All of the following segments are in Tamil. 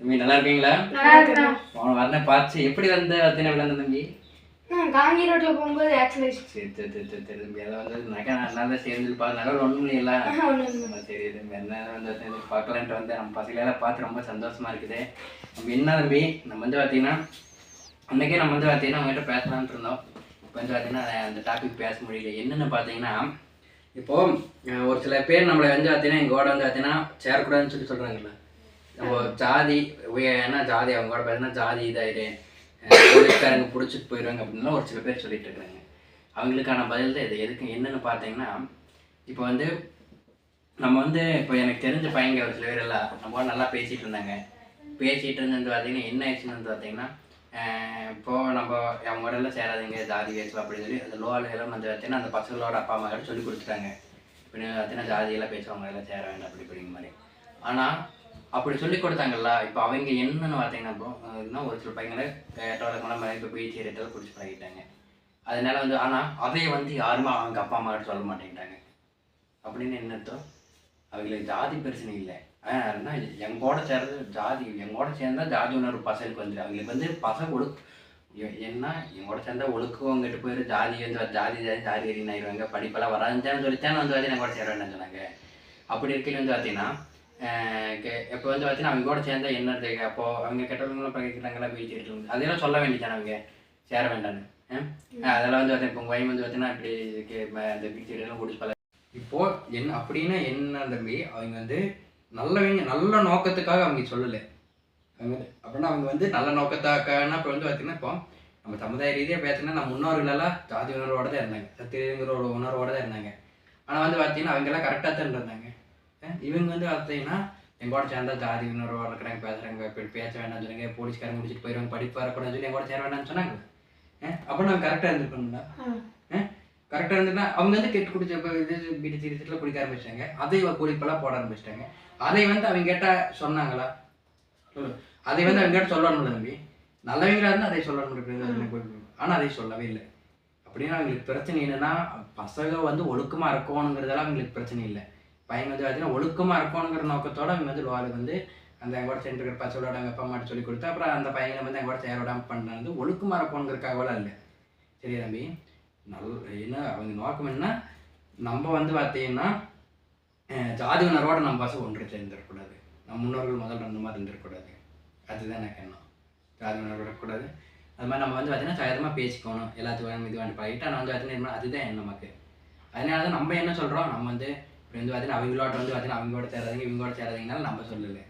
தம்பி நல்லா இருக்கீங்களா? நல்லா போன வரணும் பார்த்து எப்படி வந்து? அத்தனை விழுந்த தம்பி? காந்தி ரோட்ல போகும்போது ஆக்சிடென்ட் சரி சரி சரி சரி சரி தம்பி. அதை வந்து நகை நல்லா தான் சேர்ந்து பார்த்து நகை ஒன்றும் ஆமா, சரி தம்பி. என்ன வந்து பார்க்கலான்ட்டு வந்து நம்ம பசங்களெல்லாம் பார்த்து ரொம்ப சந்தோஷமா இருக்குது. நம்ம என்ன தம்பி? நம்ம வந்து பார்த்தீங்கன்னா அன்னைக்கே நம்ம வந்து பார்த்தீங்கன்னா அவங்ககிட்ட பேசலாம்னு இருந்தோம். இப்போ வந்து பார்த்தீங்கன்னா அந்த டாபிக் பேச முடியல. என்னென்னு பார்த்தீங்கன்னா இப்போ ஒரு சில பேர் நம்மளை வந்து பார்த்தீங்கன்னா எங்கள் கூட வந்து பார்த்தீங்கன்னா சேரக்கூடாதுன்னு சொல்லி சொல்கிறாங்கல்ல நம்ம ஜாதி ஏன்னா ஜாதி அவங்க கூட பார்த்தீங்கன்னா ஜாதி இதாயிரு. போலீஸ்காரங்க பிடிச்சிட்டு போயிடுவாங்க அப்படின்லாம் ஒரு சில பேர் சொல்லிட்டு இருக்கிறாங்க அவங்களுக்கான பதில் தான் இது. எதுக்கு என்னன்னு பார்த்தீங்கன்னா இப்போ வந்து நம்ம வந்து இப்போ எனக்கு தெரிஞ்ச பையங்க ஒரு சில பேர் எல்லாம் நம்ம கூட நல்லா பேசிட்டு இருந்தாங்க. பேசிட்டு இருந்து பார்த்தீங்கன்னா என்ன ஆயிடுச்சுன்னு வந்து பார்த்தீங்கன்னா ஆஹ் இப்போ நம்ம அவங்க கூட எல்லாம் சேராதீங்க ஜாதி பேசலாம் அப்படின்னு சொல்லி அந்த லோவால் எல்லாம் வந்து பார்த்தீங்கன்னா அந்த பசங்களோட அப்பா அம்மா கிட்ட சொல்லி கொடுத்துட்டாங்க. இப்போ பார்த்தீங்கன்னா ஜாதியெல்லாம் பேசுவாங்க எல்லாம் சேர வேண்டாம் அப்படி இப்படிங்கிற மாதிரி. ஆனால் அப்படி சொல்லி கொடுத்தாங்கல்ல இப்போ அவங்க என்னன்னு பார்த்தீங்கன்னா இப்போ ஒரு சில பையங்களை கேட்டவங்க இப்போ பேச்சு ரேட்டெல்லாம் குடிச்சு பழகிட்டாங்க அதனால வந்து ஆனால் அதையே வந்து யாருமே அவங்க அப்பா அம்மா சொல்ல மாட்டேங்கிட்டாங்க அப்படின்னு என்னத்தோ அவங்களுக்கு ஜாதி பிரச்சனை இல்லை ஆனால் எங்கூட சேர்றது ஜாதி எங்கூட சேர்ந்தா ஜாதி உணர்வு பசங்களுக்கு வந்துடும் அவங்களுக்கு வந்து பசங்க ஒழுக்கு என்ன எங்கூட சேர்ந்தா ஒழுக்கம் கிட்ட போயிரு ஜாதி வந்து ஜாதி ஜாதி ஜாதி எரின்னு ஆயிடுவாங்க படிப்பெல்லாம் வராதுன்னு சொல்லித்தானே வந்து பார்த்தீங்கன்னா கூட சேர வேண்டாம் சொன்னாங்க அப்படி இருக்கையில் வந்து பார்த்தீங்கன்னா இப்போ வந்து பார்த்தீங்கன்னா அவங்க கூட சேர்ந்தா என்ன இருக்கு அப்போ அவங்க கெட்டவங்களும் பகிர்க்கிறாங்களா வீட்டு இருக்கு அதெல்லாம் சொல்ல வேண்டியதானே அவங்க சேர வேண்டாம்னு? அதெல்லாம் வந்து பார்த்தீங்கன்னா இப்போ உங்கள் வயன் வந்து பார்த்தீங்கன்னா இப்படி இதுக்கு ம- இந்த வீட்டு எல்லாம் குடிச்சு பழ இப்போ என்ன அப்படின்னா என்ன தம்பி அவங்க வந்து நல்லவங்க நல்ல நோக்கத்துக்காக அவங்க சொல்லலை அவங்க அப்படின்னா அவங்க வந்து நல்ல நோக்கத்துக்கான இப்போ வந்து பார்த்தீங்கன்னா இப்போ நம்ம சமுதாய ரீதியாக பேசினா நம்ம முன்னோர்கள் எல்லாம் ஜாதி உணர்வோட தான் இருந்தாங்க சத்திரியங்கிற ஒரு உணர்வோட தான் இருந்தாங்க ஆனால் வந்து பார்த்தீங்கன்னா அவங்க எல்லாம் கரெக்டாக தான் இருந்தாங்க இவங்க வந்து பார்த்தீங்கன்னா எங்கூட சேர்ந்தா ஜாதி உணர்வோட இருக்கிறாங்க பேசுகிறாங்க இப்படி பேச வேண்டாம்னு சொன்னாங்க போலீஸ்காரங்க முடிச்சுட்டு போயிடுவாங்க படிப்பு வரக்கூடாதுன்னு சொல்லி எங்கூட சேர வேண்டாம்னு சொன்னாங்க. அப்போ நம்ம கரெக்டாக இருந்துருக்கணும்ல? கரெக்டாக இருந்துன்னா அவங்க வந்து கெட்டு குடிச்ச இது பீடி சீரியஸில் குடிக்க ஆரம்பிச்சிட்டாங்க. அதை குடிப்பெல்லாம் போட ஆரம்பிச்சிட்டாங்க. அதை வந்து அவங்க கேட்ட சொன்னாங்களா? சொல்லு. அதை வந்து அவங்க கேட்ட சொல்லணும்ல தம்பி. நல்லவங்களா இருந்தால் அதை சொல்லணும் ஆனால் அதை சொல்லவே இல்லை. அப்படின்னா அவங்களுக்கு பிரச்சனை என்னன்னா பசங்க வந்து ஒழுக்கமாக இருக்கணுங்கிறதெல்லாம் அவங்களுக்கு பிரச்சனை இல்லை. பையன் வந்து பார்த்தீங்கன்னா ஒழுக்கமாக இருக்கணுங்கிற நோக்கத்தோட அவங்க வந்து லோவால் வந்து அந்த எங்கூட சென்று பசங்களோட அவங்க அப்பா அம்மாட்ட சொல்லி கொடுத்து அப்புறம் அந்த பையனை வந்து எங்கூட சேரோடாமல் விடாமல் பண்ணுறது ஒழுக்கமாக இருக்கணுங்கிறதுக்காகலாம் இல்லை. சரியா தம்பி? நல் என்ன அவங்க நோக்கம் என்ன? நம்ம வந்து பார்த்தீங்கன்னா ஜாதி உணர்வோட நம்ம பசங்க ஒன்று சேர்ந்துடக்கூடாது. நம்ம முன்னோர்கள் முதல்ல அந்த மாதிரி இருந்துடக்கூடாது. அதுதான் எனக்கு எண்ணம். ஜாதி உணர்வு இருக்கக்கூடாது அது மாதிரி நம்ம வந்து பார்த்தீங்கன்னா சாயதமாக பேசிக்கணும். எல்லாத்துக்கும் இது வேண்டி பழகிட்டு ஆனால் வந்து பார்த்தீங்கன்னா அதுதான் எண்ணம் நமக்கு. அதனால தான் நம்ம என்ன சொல்கிறோம் நம்ம வந்து வந்து பார்த்தீங்கன்னா அவங்களோட வந்து பார்த்தீங்கன்னா அவங்களோட சேராதீங்க இவங்களோட சேராதீங்கனால நம்ம சொல்லலை.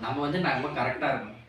நம்ம வந்து நம்ம கரெக்டாக இருக்கணும்.